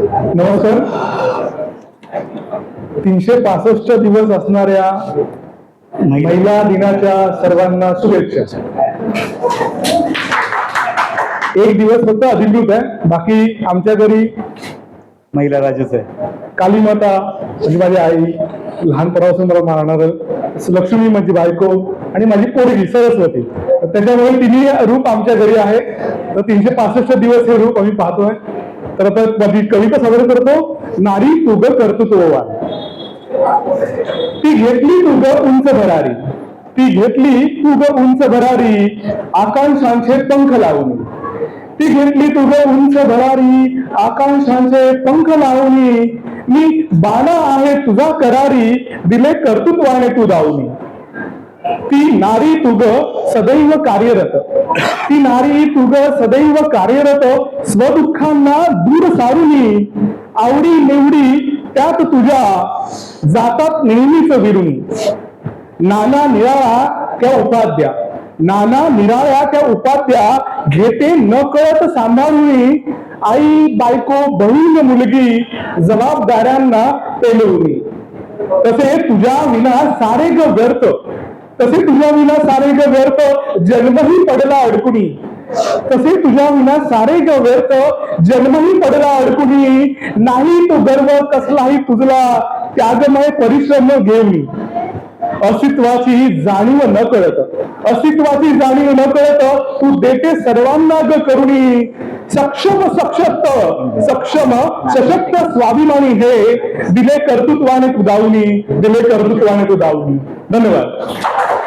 नमस्कार. तीनशे पासष्ट दिवस असणाऱ्या महिला दिनाच्या सर्वांना शुभेच्छा. एक दिवस फक्त अधिकृत आहे. बाकी आमच्या घरी महिला राज्यच आहे. कालीमाता म्हणजे माझी आई लहानपणापासून मला मारणार लक्ष्मी माझी बायको आणि माझी पोरगी सरस्वती. त्याच्यामुळे तिन्ही रूप आमच्या घरी आहे. तर तीनशे पासष्ट दिवस हे रूप आम्ही पाहतोय. तर आता माझी कविता सादर करतो. नारी तुग कर्तृत्ववा ती घेतली तुग उंच भरारी. ती घेतली तुग उंच भरारी. आकांक्षांचे पंख लावून ती घेतली तुझ उंच भरारी. आकांक्षांचे पंख लावणी. मी बाला आहे तुझा करारी. दिले कर्तृत्वाने तू दावणी ती नारी तुग सदैव कार्यरत. ती नारी तुग सदैव कार्यरत स्वदुःखांना दूर सारुनी. आवडी निवडी त्यात तुझ्या जातात नेहमीच विरुणी नाना निराळा त्या उपाध्या. नाना निराळ्या त्या उपाध्या घेते न कळत सांभाळून. आई बायको बहीण मुलगी जबाबदाऱ्यांना पेलवली तसे तुझ्या विना सारे ग व्यर्थ. तसे तुझ्या विना सारे ग व्यर्थ जन्मही पडला अडकुणी तसे तुझ्या विना सारे ग व्यर्थ जन्मही पडला अडकुणी नाही तो गर्व कसलाही तुझला त्यागमय परिश्रम घेऊन. अस्तित्वाची जाणीव न कळत. अस्तित्वाची जाणीव न कळत तू देते सर्वांना ग करुणी. सक्षम सक्षत सक्षम सशक्त स्वाभिमानी हे दिले कर्तृत्वाने तू दावणी दिले कर्तृत्वाने तू दावणी धन्यवाद.